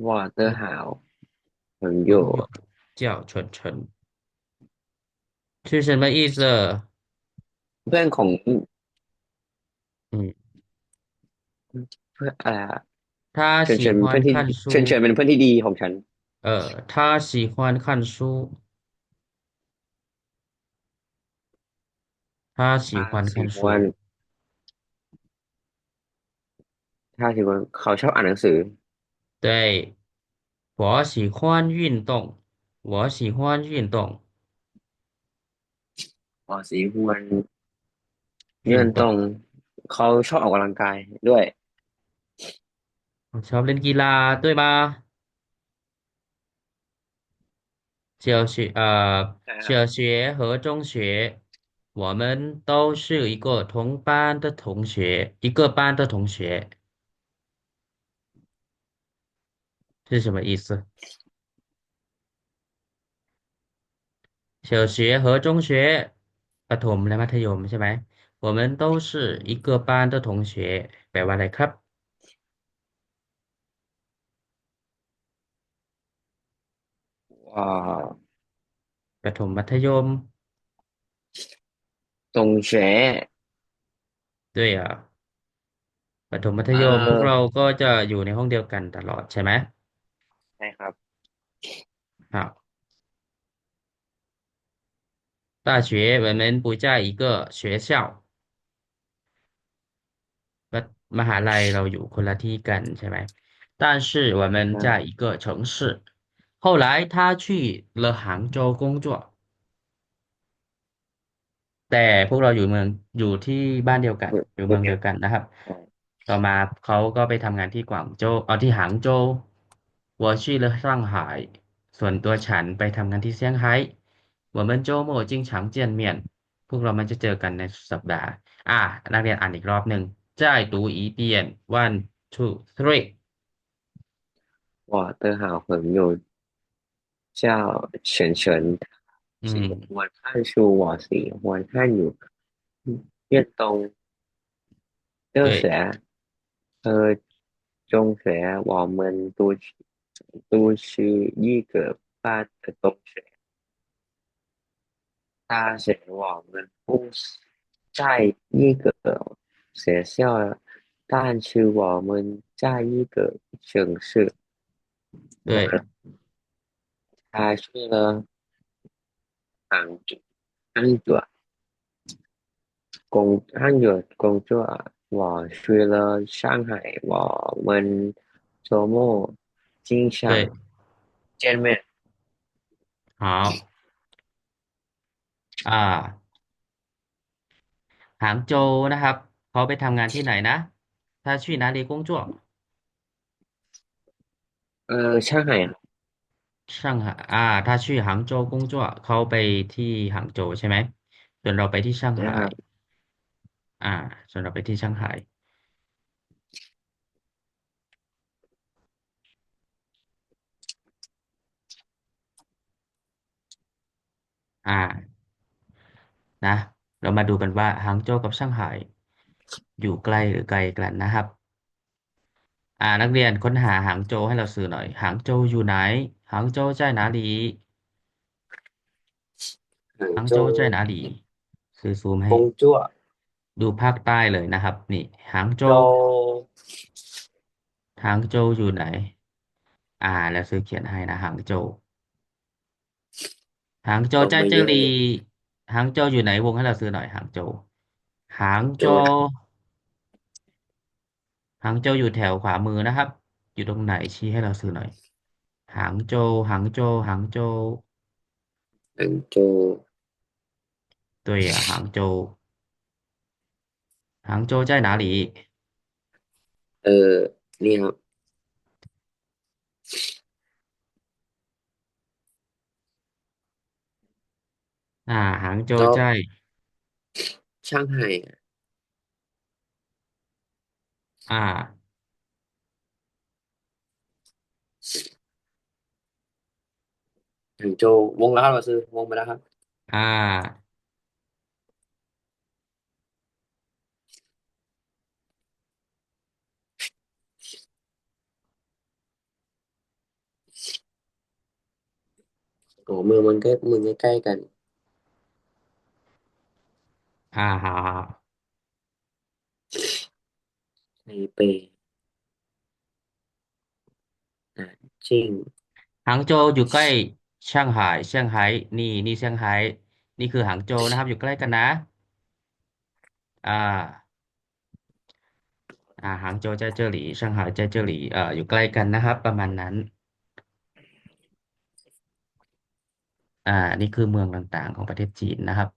我的好朋朋友友叫纯纯，是什么意思？เพื่อนของ嗯，เพื่อนอะไรอะ他เชิญเชิญเป็นเพื่อน喜欢ที่เชิญเชิ看书，ญเป็นเพื่อนที่ดีของฉัน呃，他喜欢看书，他喜ถ้า欢สิวัน看书。ถ้าสิวันเขาชอบอ่านหนังสือ 对，我喜欢运动，我喜欢运动，อ๋อสิวันเงื่อน运动。ตรงเขาชอบออกกำลังกายด้วยชอบเล่นกีฬาด้วย吗？小学呃，小นะครับ学和中学，我们都是一个同班的同学，一个班的同学 是什么意思？小学和中学，ประถมและมัธยมใช่ไหม我们都是一个班的同学แปลว่าอะไรครับว่าประถมมัธยมตรงแฉด้วยอ่ะประถมมัธเยมพวกเราออก็จะอยู่ในห้องเดียวกันตลอดใช่ไหมใ ช่ครับครับ大学我们不在一个学校มหาลัยเราอยู่คนละที่กันใช่ไหม但是我们อ่า在一个城市后来他去了杭州工作แต่พวกเราอยู่เมืองอยู่ที่บ้านเดียวกันอยู่เมืองเดีเดียวยวกันนะครับใช่ต่อมาเขาก็ไปทำงานที่กวางโจวเอาที่หางโจว 我去了上海ส่วนตัวฉันไปทำงานที่เซี่ยงไฮ้我们周末经常见面พวกเรามันจะเจอกันในสัปดาห์อ่ะนักเรียนอ่านอีกรอบหนึ่ง再读一遍 one two three 我的好朋友叫璇璇，喜อืม欢看书，我喜欢看有运动这对些。呃，中学我们都 是都是一个班的同学，大学我们不是在一个学校，但是我们在一个城市。对那他去了杭州，杭州工汉语工作，我去了上海，我们周末 经常对见面。好อ่าหางโจวนะครับเขาไปทำงานที่ไหนนะ他去哪里工作呃，上海啊，上海อ่าถ้าชื่อหางโจวกงจั่วเขาไปที่หางโจวใช่ไหมส่วนเราไปที่ช่างไห่นะครับอ่าส่วนเราไปที่ช่างไห่ อ่า นะ เรามาดูกันว่าฮางโจวกับช่างไายอยู่ใกล้หรือไกลกันนะครับ อ่า นักเรียนค้นหาหางโจวให้เราสื่อหน่อย หางโจวอยู่ไหน หางโจวใจหนาหลีหางโจวใจหนาหลีคือซูมให้ งจั่วดูภาคใต้เลยนะครับ นี่ หางโจโจวหางโจวอยู่ไหน อ่า แล้วซื้อเขียนให้นะ หางโจว หางโจว都จ้าเจอรี没有，หางโจวอยู่ไหนวงให้เราซื้อหน่อยหางโจวหางโจ就วหางโจวอยู่แถวขวามือนะครับอยู่ตรงไหนชี้ให้เราซื้อหน่อยหางโจวหางโจวหางโจว杭州，对呀หางโจวหางโจว在哪里呃，你好， อ่า หางโจแล้ว ใช่ ช่างไห่อะอ่า หางโจววงแล้วครับเราซื้อวงไปแล้วครับ อ่า โอ้เมืองมันก็เมืองใกล้ๆกัน อ่าฮะ ไทเปอ่าจริงหางโจวอยู่ใกล้ช่างไห่เซี่ยงไฮ้นี่นี่เซี่ยงไฮ้นี่คือหางโจวนะครับอยู่ใกล้กันนะอ่าอ่าหางโจว在这里上海在这里เอ่ออยู่ใกล้กันนะครับประมาณนั้นอ่านี่คือเมืองต่างๆของประเทศจีนนะครับ